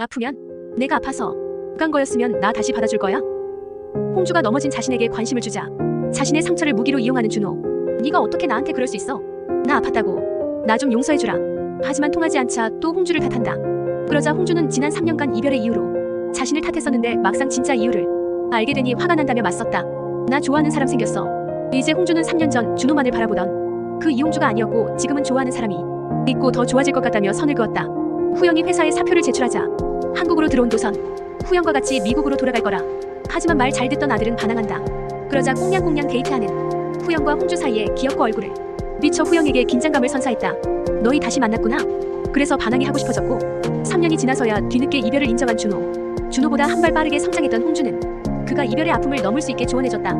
아프면 내가 아파서 간 거였으면 나 다시 받아줄 거야? 홍주가 넘어진 자신에게 관심을 주자 자신의 상처를 무기로 이용하는 준호. 네가 어떻게 나한테 그럴 수 있어? 나 아팠다고. 나 좀 용서해주라. 하지만 통하지 않자 또 홍주를 탓한다. 그러자 홍주는 지난 3년간 이별의 이유로 자신을 탓했었는데 막상 진짜 이유를 알게 되니 화가 난다며 맞섰다. 나 좋아하는 사람 생겼어. 이제 홍주는 3년 전 준호만을 바라보던 그 이홍주가 아니었고 지금은 좋아하는 사람이 있고 더 좋아질 것 같다며 선을 그었다. 후영이 회사에 사표를 제출하자 한국으로 들어온 도선 후영과 같이 미국으로 돌아갈 거라. 하지만 말 잘 듣던 아들은 반항한다. 그러자 꽁냥꽁냥 데이트하는 후영과 홍주 사이에 기억과 얼굴을 미처 후영에게 긴장감을 선사했다. 너희 다시 만났구나. 그래서 반항이 하고 싶어졌고 3년이 지나서야 뒤늦게 이별을 인정한 준호. 준호보다 한 발 빠르게 성장했던 홍주는 그가 이별의 아픔을 넘을 수 있게 조언해줬다.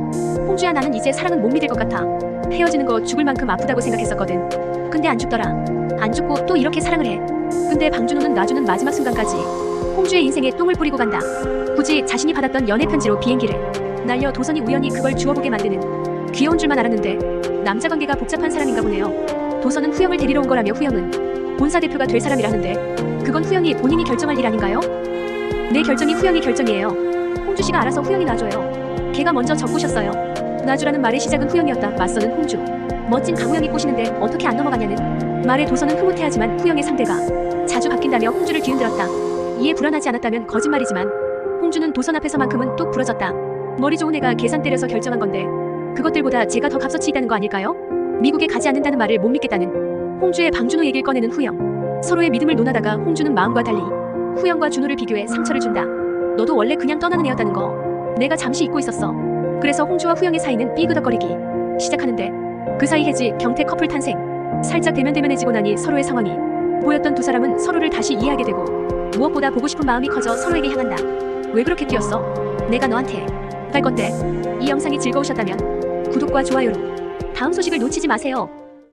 홍주야 나는 이제 사랑은 못 믿을 것 같아. 헤어지는 거 죽을 만큼 아프다고 생각했었거든. 근데 안 죽더라. 안 죽고 또 이렇게 사랑을 해. 근데 방준호는 놔주는 마지막 순간까지 홍주의 인생에 똥을 뿌리고 간다. 굳이 자신이 받았던 연애 편지로 비행기를 날려 도선이 우연히 그걸 주워보게 만드는 귀여운 줄만 알았는데 남자 관계가 복잡한 사람인가 보네요. 도선은 후영을 데리러 온 거라며 후영은 본사 대표가 될 사람이라는데 그건 후영이 본인이 결정할 일 아닌가요? 내 결정이 후영이 결정이에요. 홍주 씨가 알아서 후영이 놔줘요. 걔가 먼저 적고셨어요. 놔주라는 말의 시작은 후영이었다. 맞서는 홍주. 멋진 강우영이 꼬시는데 어떻게 안 넘어가냐는 말에 도선은 흐뭇해하지만 후영의 상대가 자주 바뀐다며 홍주를 뒤흔들었다. 이에 불안하지 않았다면 거짓말이지만 홍주는 도선 앞에서만큼은 뚝 부러졌다. 머리 좋은 애가 계산 때려서 결정한 건데 그것들보다 제가 더 값어치 있다는 거 아닐까요? 미국에 가지 않는다는 말을 못 믿겠다는 홍주의 방준호 얘기를 꺼내는 후영. 서로의 믿음을 논하다가 홍주는 마음과 달리 후영과 준호를 비교해 상처를 준다. 너도 원래 그냥 떠나는 애였다는 거. 내가 잠시 잊고 있었어. 그래서 홍주와 후영의 사이는 삐그덕거리기 시작하는데 그 사이 해지 경태 커플 탄생. 살짝 대면대면해지고 나니 서로의 상황이 보였던 두 사람은 서로를 다시 이해하게 되고 무엇보다 보고 싶은 마음이 커져 서로에게 향한다. 왜 그렇게 뛰었어? 내가 너한테 갈 건데. 이 영상이 즐거우셨다면 구독과 좋아요로 다음 소식을 놓치지 마세요.